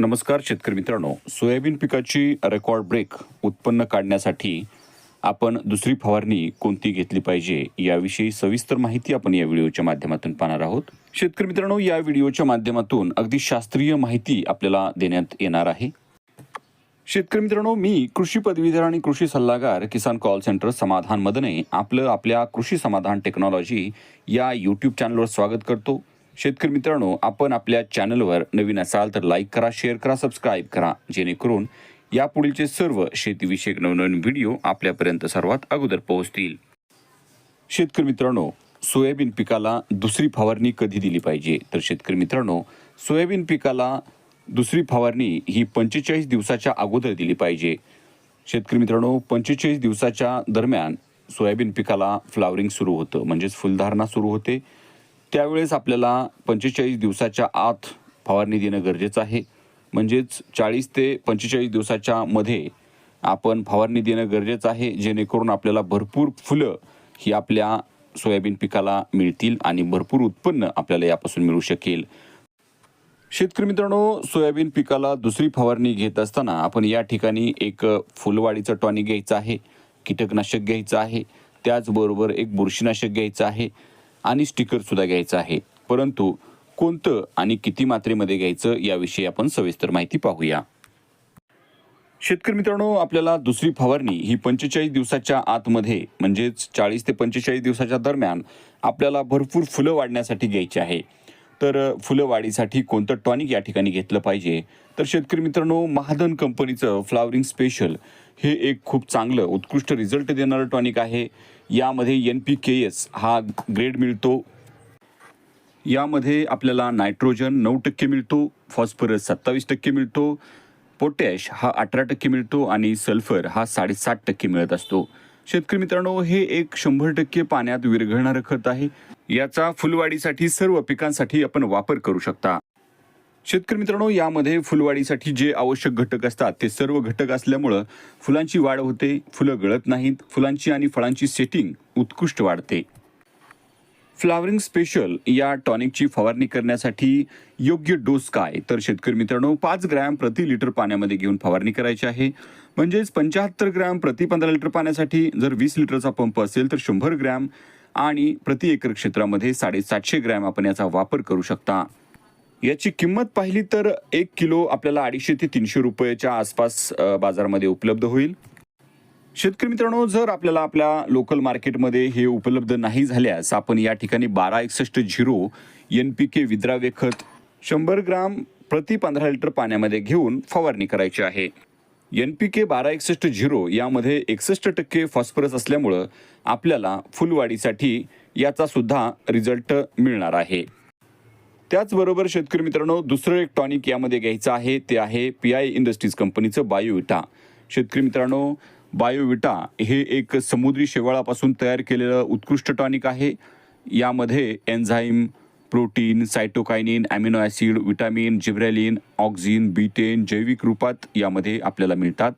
नमस्कार शेतकरी मित्रांनो. सोयाबीन पिकाची रेकॉर्ड ब्रेक उत्पन्न काढण्यासाठी आपण दुसरी फवारणी कोणती घेतली पाहिजे याविषयी सविस्तर माहिती आपण या व्हिडिओच्या माध्यमातून पाहणार आहोत. शेतकरी मित्रांनो या व्हिडिओच्या माध्यमातून अगदी शास्त्रीय माहिती आपल्याला देण्यात येणार आहे. शेतकरी मित्रांनो मी कृषी पदवीधर आणि कृषी सल्लागार किसान कॉल सेंटर समाधान मदने आपलं आपल्या कृषी समाधान टेक्नॉलॉजी या यूट्यूब चॅनलवर स्वागत करतो. शेतकरी मित्रांनो आपण आपल्या चॅनलवर नवीन असाल तर लाईक करा शेअर करा सबस्क्राईब करा जेणेकरून यापुढीलचे सर्व शेतीविषयक नवनवीन व्हिडिओ आपल्यापर्यंत सर्वात अगोदर पोहोचतील. शेतकरी मित्रांनो सोयाबीन पिकाला दुसरी फवारणी कधी दिली पाहिजे? तर शेतकरी मित्रांनो सोयाबीन पिकाला दुसरी फवारणी ही पंचेचाळीस दिवसाच्या अगोदर दिली पाहिजे. शेतकरी मित्रांनो पंचेचाळीस दिवसाच्या दरम्यान सोयाबीन पिकाला फ्लावरिंग सुरू होतं. म्हणजेच फुलधारणा सुरू होते. त्यावेळेस आपल्याला पंचेचाळीस दिवसाच्या आत फवारणी देणं गरजेचं आहे. म्हणजेच चाळीस ते पंचेचाळीस दिवसाच्या मध्ये आपण फवारणी देणं गरजेचं आहे जेणेकरून आपल्याला भरपूर फुलं ही आपल्या सोयाबीन पिकाला मिळतील आणि भरपूर उत्पन्न आपल्याला यापासून मिळू शकेल. शेतकरी मित्रांनो सोयाबीन पिकाला दुसरी फवारणी घेत असताना आपण या ठिकाणी एक फुलवाडीचं टॉनिक घ्यायचं आहे कीटकनाशक घ्यायचं आहे त्याचबरोबर एक बुरशीनाशक घ्यायचं आहे. आणि स्टिकर सुद्धा घ्यायचं आहे. परंतु कोणतं आणि किती मात्रेमध्ये घ्यायचं याविषयी आपण सविस्तर माहिती पाहूया. शेतकरी मित्रांनो आपल्याला दुसरी फवारणी ही पंचेचाळीस दिवसाच्या आतमध्ये म्हणजेच चाळीस ते पंचेचाळीस दिवसाच्या दरम्यान आपल्याला भरपूर फुलं वाढण्यासाठी घ्यायची आहे. तर फुलं वाढीसाठी कोणतं टॉनिक या ठिकाणी घेतलं पाहिजे? तर शेतकरी मित्रांनो महादन कंपनीचं फ्लावरिंग स्पेशल हे एक खूप चांगलं उत्कृष्ट रिझल्ट देणारं टॉनिक आहे. यामध्ये एन पी के एस हा ग्रेड मिळतो. यामध्ये आपल्याला नायट्रोजन नऊ टक्के मिळतो फॉस्फरस सत्तावीस टक्के मिळतो पोटॅश हा अठरा टक्के मिळतो आणि सल्फर हा साडेसात टक्के मिळत असतो. शेतकरी मित्रांनो हे एक शंभर टक्के पाण्यात विरघळणारं खत आहे. याचा फुलवाढीसाठी सर्व पिकांसाठी आपण वापर करू शकता. शेतकरी मित्रांनो यामध्ये फुलवाढीसाठी जे आवश्यक घटक असतात ते सर्व घटक असल्यामुळं फुलांची वाढ होते फुलं गळत नाहीत फुलांची आणि फळांची सेटिंग उत्कृष्ट वाढते. फ्लावरिंग स्पेशल या टॉनिकची फवारणी करण्यासाठी योग्य डोस काय? तर शेतकरी मित्रांनो पाच ग्रॅम प्रति लिटर पाण्यामध्ये घेऊन फवारणी करायची आहे. म्हणजेच पंच्याहत्तर ग्रॅम प्रति पंधरा लिटर पाण्यासाठी जर वीस लिटरचा पंप असेल तर शंभर ग्रॅम आणि प्रति एकर क्षेत्रामध्ये साडेसातशे ग्रॅम आपण याचा वापर करू शकता. याची किंमत पाहिली तर एक किलो आपल्याला अडीचशे ते तीनशे रुपयाच्या आसपास बाजारामध्ये उपलब्ध होईल. शेतकरी मित्रांनो जर आपल्याला आपल्या लोकल मार्केटमध्ये हे उपलब्ध नाही झाल्यास आपण या ठिकाणी बारा एकसष्ट झिरो एन पी के विद्राव्य खत शंभर ग्राम प्रति पंधरा लिटर पाण्यामध्ये घेऊन फवारणी करायची आहे. एन पी के बारा एकसष्ट झिरो यामध्ये एकसष्ट टक्के फॉस्फरस असल्यामुळं आपल्याला फुलवाढीसाठी याचा सुद्धा रिझल्ट मिळणार आहे. त्याचबरोबर शेतकरी मित्रांनो दुसरं एक टॉनिक यामध्ये घ्यायचं आहे ते आहे पी आय इंडस्ट्रीज कंपनीचं बायोविटा शेतकरी मित्रांनो बायोविटा हे एक समुद्री शेवाळापासून तयार केलेलं उत्कृष्ट टॉनिक आहे. यामध्ये enzyme protein cytokinin amino acid vitamin gibberellin auxin betaine जैविक रूपात यामध्ये आपल्याला मिळतात.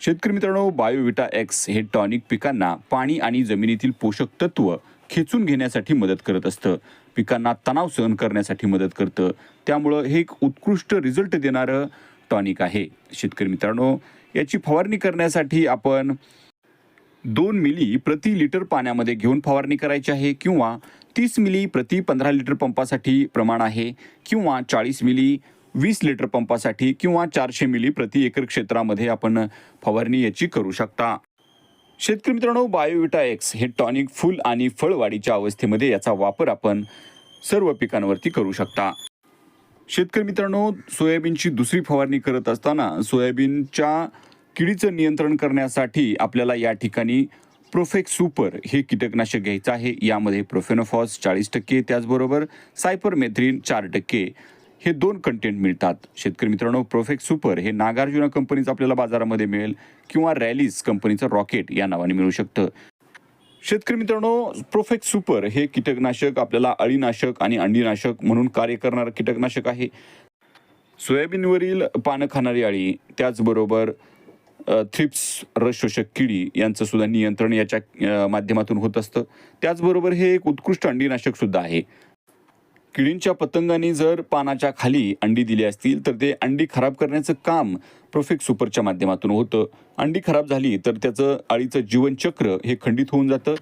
शेतकरी मित्रांनो बायोविटा एक्स हे टॉनिक पिकांना पाणी आणि जमिनीतील पोषक तत्व खेचून घेण्यासाठी मदत करत असतं. पिकांना तणाव सहन करण्यासाठी मदत करतं. त्यामुळं हे एक उत्कृष्ट रिझल्ट देणारं टॉनिक आहे. शेतकरी मित्रांनो याची फवारणी करण्यासाठी आपण दोन मिली प्रति लिटर पाण्यामध्ये घेऊन फवारणी करायची आहे किंवा तीस मिली प्रति पंधरा लिटर पंपासाठी प्रमाण आहे किंवा चाळीस मिली वीस लिटर पंपासाठी किंवा चारशे मिली प्रति एकर क्षेत्रामध्ये आपण फवारणी याची करू शकता. शेतकरी मित्रांनो बायोविटा एक्स हे टॉनिक फुल आणि फळवाढीच्या अवस्थेमध्ये याचा वापर आपण सर्व पिकांवरती करू शकता. शेतकरी मित्रांनो सोयाबीनची दुसरी फवारणी करत असताना सोयाबीनच्या किडीचं नियंत्रण करण्यासाठी आपल्याला या ठिकाणी प्रोफेक्स सुपर हे कीटकनाशक घ्यायचं आहे. यामध्ये प्रोफेनोफॉस चाळीस टक्के त्याचबरोबर सायपरमेथ्रिन चार टक्के हे दोन कंटेंट मिळतात. शेतकरी मित्रांनो प्रोफेक्स सुपर हे नागार्जुना कंपनीचं आपल्याला बाजारामध्ये मिळेल किंवा रॅलीज कंपनीचं रॉकेट या नावाने मिळू शकतं. शेतकरी मित्रांनो प्रोफेक्स सुपर हे कीटकनाशक आपल्याला अळीनाशक आणि अंडीनाशक म्हणून कार्य करणारं कीटकनाशक आहे. सोयाबीनवरील पानं खाणारी अळी त्याचबरोबर थ्रिप्स रसशोषक किडी यांचं सुद्धा नियंत्रण याच्या माध्यमातून होत असतं. त्याचबरोबर हे एक उत्कृष्ट अंडीनाशक सुद्धा आहे. किडींच्या पतंगांनी जर पानाच्या खाली अंडी दिली असतील तर ते अंडी खराब करण्याचं काम प्रोफेक्ट सुपरच्या माध्यमातून होतं. अंडी खराब झाली तर त्याचं अळीचं जीवनचक्र हे खंडित होऊन जातं.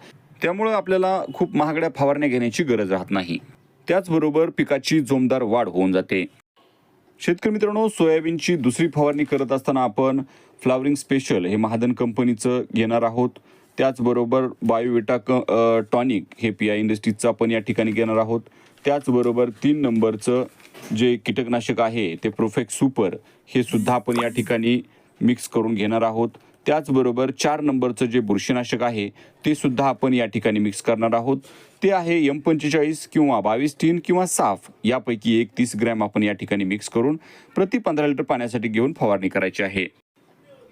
त्यामुळं आपल्याला खूप महागड्या फवारण्या घेण्याची गरज राहत नाही. त्याचबरोबर पिकाची जोमदार वाढ होऊन जाते. शेतकरी मित्रांनो सोयाबीनची दुसरी फवारणी करत असताना आपण फ्लावरिंग स्पेशल हे महादन कंपनीचं घेणार आहोत. त्याचबरोबर बायोविटा क टॉनिक हे पी आय इंडस्ट्रीजचं आपण या ठिकाणी घेणार आहोत. त्याचबरोबर तीन नंबरचं जे कीटकनाशक आहे ते प्रोफेक्ट सुपर हे सुद्धा आपण या ठिकाणी मिक्स करून घेणार आहोत. त्याचबरोबर चार नंबरचं जे बुरशीनाशक आहे ते सुद्धा आपण या ठिकाणी मिक्स करणार आहोत. ते आहे एम पंचेचाळीस किंवा बावीस टीन किंवा साफ यापैकी एक तीस ग्रॅम आपण या ठिकाणी मिक्स करून प्रति पंधरा लिटर पाण्यासाठी घेऊन फवारणी करायची आहे.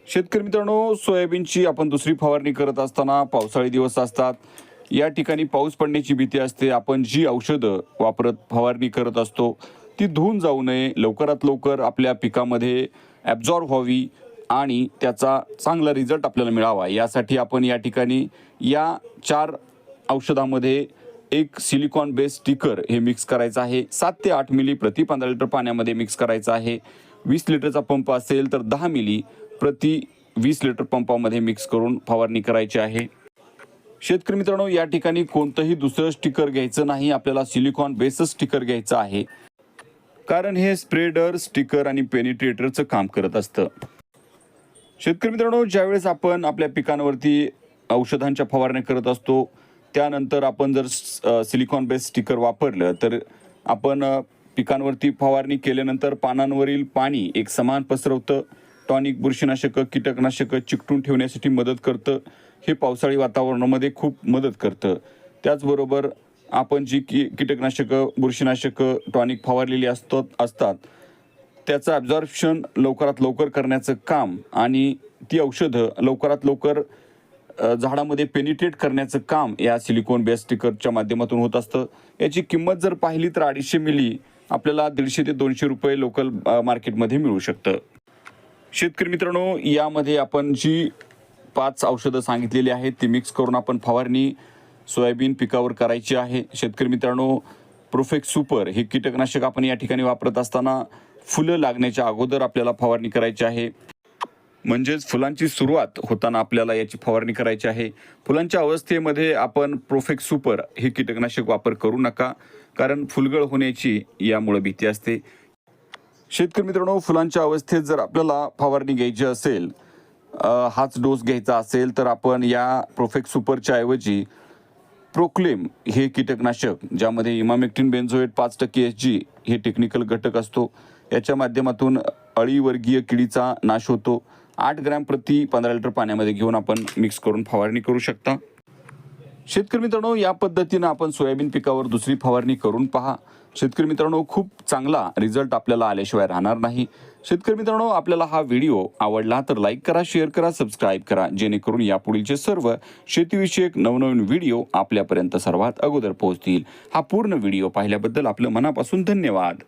शेतकरी मित्रांनो सोयाबीनची आपण दुसरी फवारणी करत असताना पावसाळी दिवस असतात. या ठिकाणी पाऊस पडण्याची भीती असते. आपण जी औषधं वापरत फवारणी करत असतो ती धुवून जाऊ नये. लवकरात लवकर आपल्या पिकामध्ये ॲब्झॉर्ब व्हावी आणि त्याचा चांगला रिझल्ट आपल्याला मिळावा. यासाठी आपण या ठिकाणी या चार औषधामध्ये एक सिलिकॉन बेस स्टिकर हे मिक्स करायचं आहे. सात ते आठ मिली प्रति पंधरा लिटर पाण्यामध्ये मिक्स करायचं आहे. वीस लिटरचा पंप असेल तर दहा मिली प्रति वीस लिटर पंपामध्ये मिक्स करून फवारणी करायची आहे. शेतकरी मित्रांनो या ठिकाणी कोणतंही दुसरं स्टिकर घ्यायचं नाही. आपल्याला सिलिकॉन बेसच स्टिकर घ्यायचं आहे. कारण हे स्प्रेडर स्टिकर आणि पेनिट्रेटरचं काम करत असतं. शेतकरी मित्रांनो ज्यावेळेस आपण आपल्या पिकांवरती औषधांच्या फवारण्या करत असतो त्यानंतर आपण जर सिलिकॉन बेस स्टिकर वापरलं तर आपण पिकांवरती फवारणी केल्यानंतर पानांवरील पाणी एक समान पसरवतं. टॉनिक बुरशीनाशकं कीटकनाशकं चिकटून ठेवण्यासाठी मदत करतं. हे पावसाळी वातावरणामध्ये खूप मदत करतं. त्याचबरोबर आपण जी की कीटकनाशकं बुरशीनाशकं टॉनिक फवारलेली असतात असतात त्याचं ॲब्झॉर्प्शन लवकरात लवकर करण्याचं काम आणि ती औषधं लवकरात लवकर झाडामध्ये पेनिट्रेट करण्याचं काम या सिलिकॉन बेस स्टिकरच्या माध्यमातून होत असतं. याची किंमत जर पाहिली तर अडीचशे मिली आपल्याला दीडशे ते दोनशे रुपये लोकल मार्केटमध्ये मिळू शकतं. शेतकरी मित्रांनो यामध्ये आपण जी पाच औषधं सांगितलेली आहेत. ती मिक्स करून आपण फवारणी सोयाबीन पिकावर करायची आहे. शेतकरी मित्रांनो प्रोफेक्ट सुपर हे कीटकनाशक आपण या ठिकाणी वापरत असताना फुलं लागण्याच्या अगोदर आपल्याला फवारणी करायची आहे. म्हणजेच फुलांची सुरुवात होताना आपल्याला याची फवारणी करायची आहे. फुलांच्या अवस्थेमध्ये आपण प्रोफेक्ट सुपर हे कीटकनाशक वापर करू नका कारण फुलगळ होण्याची यामुळे भीती असते. शेतकरी मित्रांनो फुलांच्या अवस्थेत जर आपल्याला फवारणी घ्यायची असेल हाच डोस घ्यायचा असेल तर आपण या प्रोफेक्ट सुपरच्या ऐवजी प्रोक्लेम हे कीटकनाशक ज्यामध्ये इमामेक्टिन बेन्झोएट पाच टक्के एस जी हे टेक्निकल घटक असतो. याच्या माध्यमातून अळीवर्गीय किडीचा नाश होतो. आठ ग्रॅम प्रति पंधरा लिटर पाण्यामध्ये घेऊन आपण मिक्स करून फवारणी करू शकता. शेतकरी मित्रांनो या पद्धतीनं आपण सोयाबीन पिकावर दुसरी फवारणी करून पहा. शेतकरी मित्रांनो खूप चांगला रिझल्ट आपल्याला आल्याशिवाय राहणार नाही. शेतकरी मित्रांनो आपल्याला हा व्हिडिओ आवडला तर लाईक करा शेअर करा सबस्क्राईब करा जेणेकरून यापुढीलचे सर्व शेतीविषयक नवनवीन व्हिडिओ आपल्यापर्यंत सर्वात अगोदर पोहोचतील. हा पूर्ण व्हिडिओ पाहिल्याबद्दल आपलं मनापासून धन्यवाद.